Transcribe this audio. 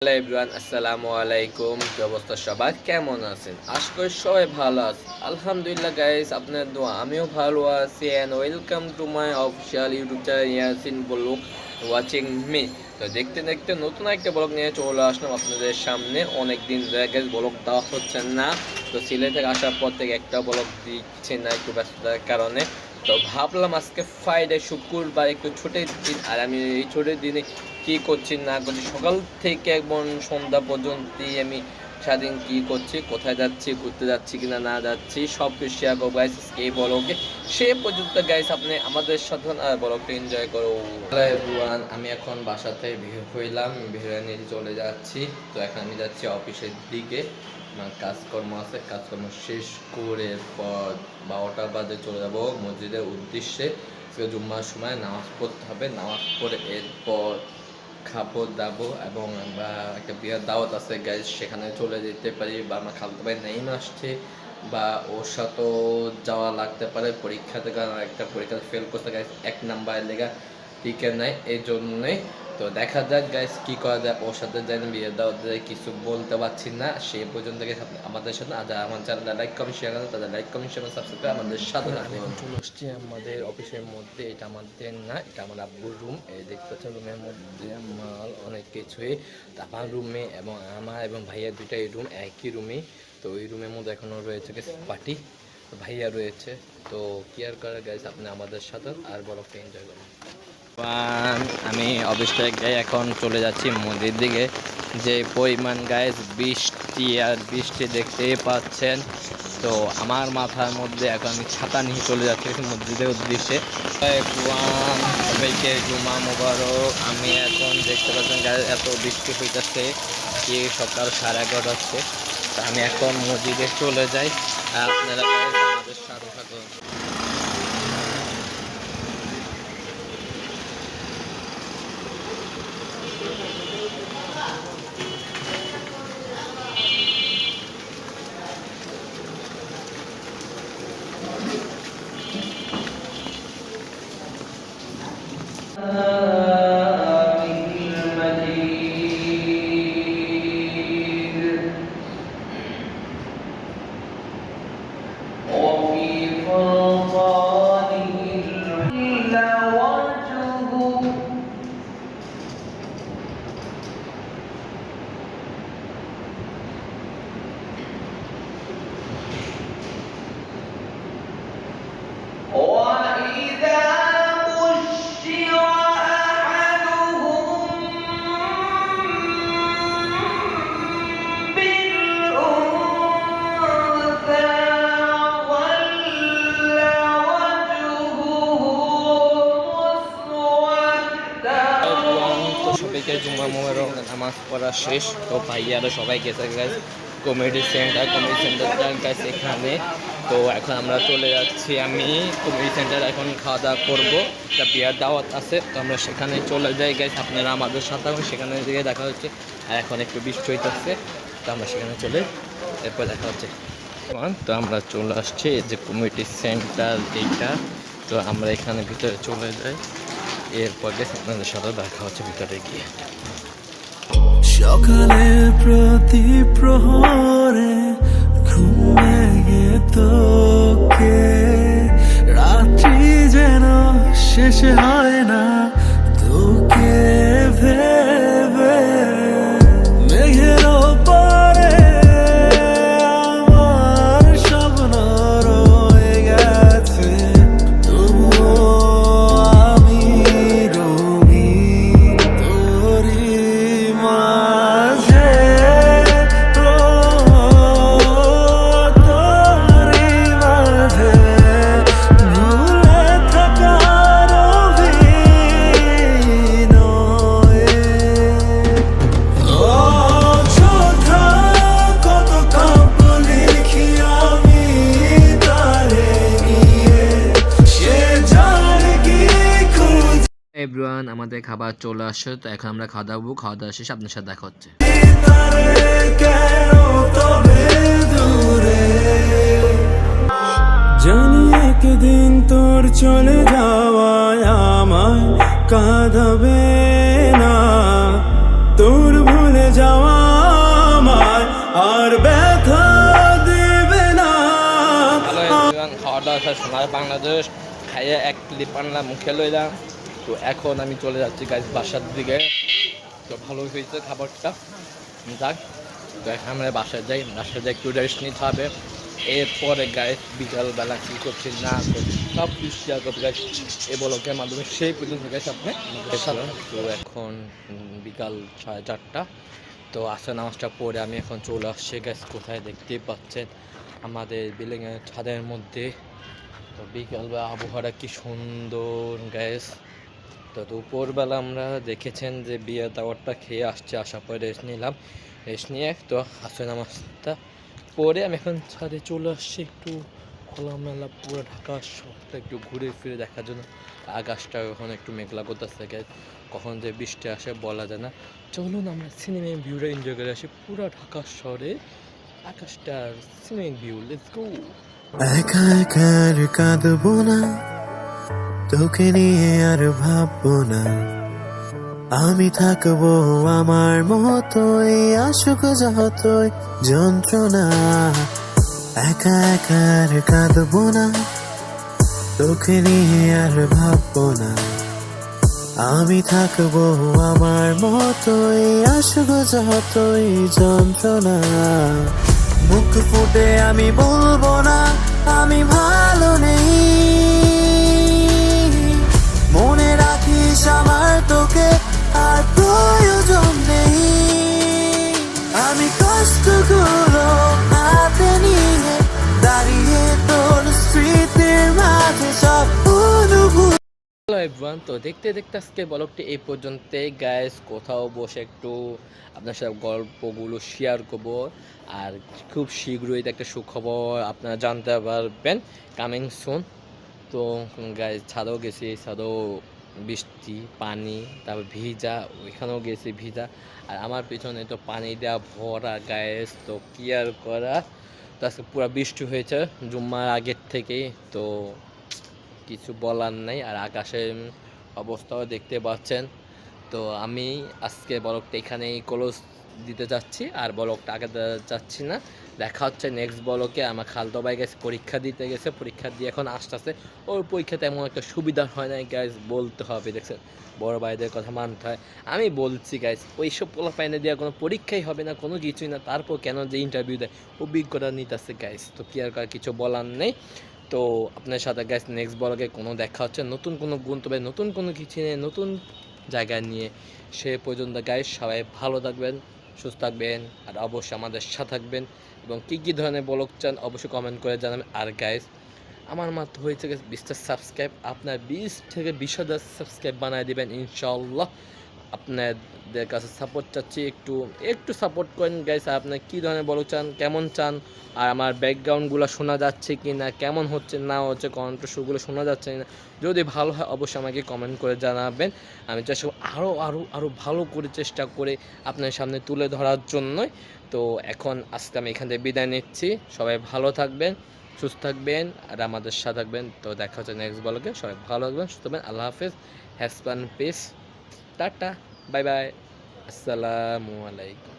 Hello everyone, আসসালামু আলাইকুম। কি অবস্থা সবার? কেমন আছেন? আশা করি সবাই ভালো আছেন। আলহামদুলিল্লাহ গাইস আপনার দোয়া। আমিও ভালো আছি and welcome to my official YouTube channel Yasin blog watching me তো দেখতে দেখতে নতুন একটা ব্লগ নিয়ে চলে আসলাম আপনাদের সামনে। অনেক দিন গেছে ব্লগ দেওয়া হচ্ছে না। তো সিলেটে আসার পর থেকে একটা ব্লগ দিচ্ছে না একটু ব্যস্ততার কারণে। তো ভাবলাম আজকে ফ্রাইডে শুক্রবার, একটু ছুটির দিন। আর আমি এই ছুটির দিনে কী করছি না করছি, সকাল থেকে একদম সন্ধ্যা পর্যন্তই আমি সারাদিন কি করছি, কোথায় যাচ্ছি, ঘুরতে যাচ্ছি কিনা, না যাচ্ছি, সব কিছু শেয়ার করব গাইস এই বলকে সে পর্যন্ত গাইস আপনি আমাদের সাথে আর এনজয় করো। এভরিওয়ান আমি এখন বাসাতে বের হইলাম, বের নিয়ে চলে যাচ্ছি। তো এখন আমি যাচ্ছি অফিসের দিকে। আমার কাজকর্ম আছে, কাজকর্ম শেষ করে পর বারোটা বাজে চলে যাব মসজিদের উদ্দেশ্যে। জুম্মার সময় নামাজ পড়তে হবে, নামাজ পড়ে এরপর খাব, দাবো এবং আমরা একটা বিয়ার দাওয়াত আছে গ্যাস সেখানে চলে যেতে পারি বা আমার খালতে ভাই নেই আসছে বা ওর সাথেও যাওয়া লাগতে পারে, পরীক্ষা থেকে একটা পরীক্ষা ফেল করতে গাইজ এক নাম্বারের লেগা টিকে নেয় এই জন্যই তো দেখা যাক গাইস কি করা যায়। ওর সাথে যেন বিয়ে দাও কিছু বলতে পারছি না সেই পর্যন্ত আমাদের সাথে। আর যারা আমার চ্যানেলটা লাইক কমেন্ট শেয়ার করেন, তাদের লাইক কমেন্ট শেয়ার সাবস্ক্রাইব করে আমাদের সাথে থাকবেন। চলে আসছি আমাদের অফিসের মধ্যে। এটা আমাদের না, এটা আমার আব্বুর রুম এই দেখতে পাচ্ছেন রুমের মধ্যে মাল, অনেক কিছুই। আমার রুমে এবং আমার এবং ভাইয়ার দুইটাই রুম একই রুমে তো ওই রুমের মধ্যে এখনও রয়েছে পার্টি ভাইয়া রয়েছে। তো কি আর করা গাইস আপনি আমাদের সাথে আর বড় এনজয় করুন। আমি অফিস থেকে এখন চলে যাচ্ছি মন্দির দিকে। যে পরিমাণ গায়ে বৃষ্টি আর বৃষ্টি দেখতেই পাচ্ছেন। তো আমার মাথার মধ্যে এখন আমি ছাতা নিয়ে চলে যাচ্ছি মসজিদের উদ্দেশ্যে। সবাইকে জুমা মোবারক। আমি এখন দেখতে পাচ্ছেন গায়ে এত বৃষ্টি হইতেছে। কি সকাল সাড়ে এগারোটা হচ্ছে আমি এখন মসজিদে চলে যাই। আপনারা আমাদের সাথে থাকুন। সবাইকে জুম্মা মোবারক নামাজ পড়া শেষ। তো ভাইয়ারা সবাই গেছে গাছ কমেডি সেন্টার কমেডি সেন্টারটা গাছ এখানে। তো এখন আমরা চলে যাচ্ছি আমি কমেডি সেন্টার এখন খাওয়া দাওয়া করব। একটা বিয়ার দাওয়াত আছে, তো আমরা সেখানে চলে যাই গাছ আপনারা আমাদের সাথে সেখানে গিয়ে দেখা হচ্ছে। আর এখন একটু বৃষ্টি হইতেছে, তো আমরা সেখানে চলে এরপর দেখা হচ্ছে। তো আমরা চলে আসছি যে কমিউনিটি সেন্টার এইটা। তো আমরা এখানে ভিতরে চলে যাই। এরপর আপনাদের সাথে দেখা হচ্ছে ভিতরে গিয়ে। সকালে প্রতি প্রহরে ঘুমিয়ে তোকে। রাত্রি যেন শেষে হয় এভরিওয়ান আমাদের খাবার চলে আসছে তো এখন আমরা খাওয়া দাওয়া খাওয়া দাওয়া শেষে আপনার সাথে দেখা হচ্ছে। জানি একদিন তোর চলে যাওয়ায় আমায় কাঁদাবে না। তোর ভুলে যাওয়া আমার আর ব্যথা দেবে না। খাওয়া দাওয়া শেষ বাংলাদেশ খাইয়ে এক ক্লিপ আনলাম মুখে লইলাম। তো এখন আমি চলে যাচ্ছি গাছ বাসার দিকে। তো ভালো হয়েছে খাবারটা। যাক তো এখন আমরা বাসায় যাই বাসায় যাই একটু রেস্ট নিতে হবে। এরপরে গায়ে বিকালবেলা কী করছি না করছি সব কিছু শেয়ার করতে গাছ এ বলকের মাধ্যমে সেই পর্যন্ত গেছে আপনি তো এখন বিকাল সাড়ে চারটা। তো আসা নামাজটা পরে আমি এখন চলে আসছি গ্যাস কোথায় দেখতেই পাচ্ছেন আমাদের বিল্ডিংয়ের ছাদের মধ্যে। তো বিকালবেলা আবহাওয়াটা কি সুন্দর গ্যাস তো দুপুরবেলা আমরা দেখেছেন যে বিয়ে দাওয়ারটা খেয়ে আসছে আসার পরে রেস্ট নিলাম। রেস্ট নিয়ে তো আসে নামাজটা পরে আমি এখন ছাদে চলে আসছি, একটু খোলামেলা পুরো ঢাকা শহরটা একটু ঘুরে ফিরে দেখার জন্য। আকাশটা এখন একটু মেঘলা করতেছে কখন যে বৃষ্টি আসে বলা যায় না। চলুন আমরা সিনেমিক ভিউটা এনজয় করে আসি। পুরো ঢাকা শহরে আকাশটার সিনেমিক ভিউ লেটস গো একা একা কাঁদবো না। তোকে নিয়ে আর ভাববো না। আমি থাকব আমার মতোই, আসুক যতই যন্ত্রণা। একা একা আর কাঁদবো না। তোকে নিয়ে আর ভাববো না। আমি থাকব আমার মতোই, আসুক যতই যন্ত্রণা। মুখ ফুটে আমি বলব না, আমি ভালো নেই। আমার তোকে আর প্রয়োজন নেই। আমি কষ্টগুলো হাতে নিয়ে দাঁড়িয়ে তোর স্মৃতির মাঝে সব তো দেখতে দেখতে আজকে ব্লগটি এই পর্যন্তই। গাইস কোথাও বসে একটু আপনার সাথে গল্পগুলো শেয়ার করব। আর খুব শীঘ্রই একটা সুখবর আপনারা জানতে পারবেন কামিং সুন তো গাইস ছাদেও গেছি, ছাদেও বৃষ্টি পানি, তারপর ভিজা, ওইখানেও গেছি ভিজা। আর আমার পিছনে তো পানি দেওয়া ভরা গায়েস তো কি আর করা? তো আজকে পুরো বৃষ্টি হয়েছে জুম্মার আগের থেকেই, তো কিছু বলার নেই। আর আকাশের অবস্থাও দেখতে পাচ্ছেন। তো আমি আজকে ব্লগটা এখানেই ক্লোজ দিতে যাচ্ছি। আর ব্লগটা আগে যাচ্ছি না। দেখা হচ্ছে নেক্সট বলকে আমার খালতো ভাই গেছে, পরীক্ষা দিতে গেছে, পরীক্ষা দিয়ে এখন আস্তে আস্তে ওর পরীক্ষাতে এমন একটা সুবিধা হয় নাই গ্যাস বলতে হবে, দেখছেন? বড় ভাইদের কথা মানতে হয়। আমি বলছি গাইজ ওইসব পোলা পাইনে দেওয়া কোনো পরীক্ষাই হবে না, কোনো কিছুই না। তারপর কেন যে ইন্টারভিউ দেয়, অভিজ্ঞতা নিতেছে গাইজ তো কি আর কিছু বলার নেই। তো আপনার সাথে গ্যাস নেক্সট বলকে কোনো দেখা হচ্ছে, নতুন কোনো গন্তব্য নতুন কোনো কিছু নিয়ে, নতুন জায়গা নিয়ে সে পর্যন্ত গাইস সবাই ভালো থাকবেন। সুস্থ থাকবেন আর অবশ্যই আমাদের সাথে থাকবেন। এবং কী কী ধরনের ব্লগ চান অবশ্যই কমেন্ট করে জানাবেন। আর গাইজ আমার মাত্র হয়েছে বিশটা সাবস্ক্রাইব আপনার বিশ থেকে বিশ হাজার সাবস্ক্রাইব বানিয়ে দেবেন ইনশাল্লাহ আপনাদের কাছে সাপোর্ট চাচ্ছি, একটু একটু সাপোর্ট করেন গাইস আপনার কী ধরনের ব্লগ চান, কেমন চান, আর আমার ব্যাকগ্রাউন্ডগুলো শোনা যাচ্ছে কি না কেমন হচ্ছে, না হচ্ছে কমেন্ট কণ্ঠস্বরগুলো শোনা যাচ্ছে না যদি ভালো হয় অবশ্যই আমাকে কমেন্ট করে জানাবেন। আমি চেষ্টা আরও আরও আরও ভালো করে চেষ্টা করে আপনার সামনে তুলে ধরার জন্যই। তো এখন আজকে আমি এখান থেকে বিদায় নিচ্ছি। সবাই ভালো থাকবেন, সুস্থ থাকবেন, আর আমাদের সাথে থাকবেন। তো দেখা হচ্ছে নেক্সট ব্লগে সবাই ভালো থাকবেন, সুস্থ থাকবেন। আল্লাহ হাফেজ হ্যাসপান পিস টাটা বাই বাই আসসালামু আলাইকুম।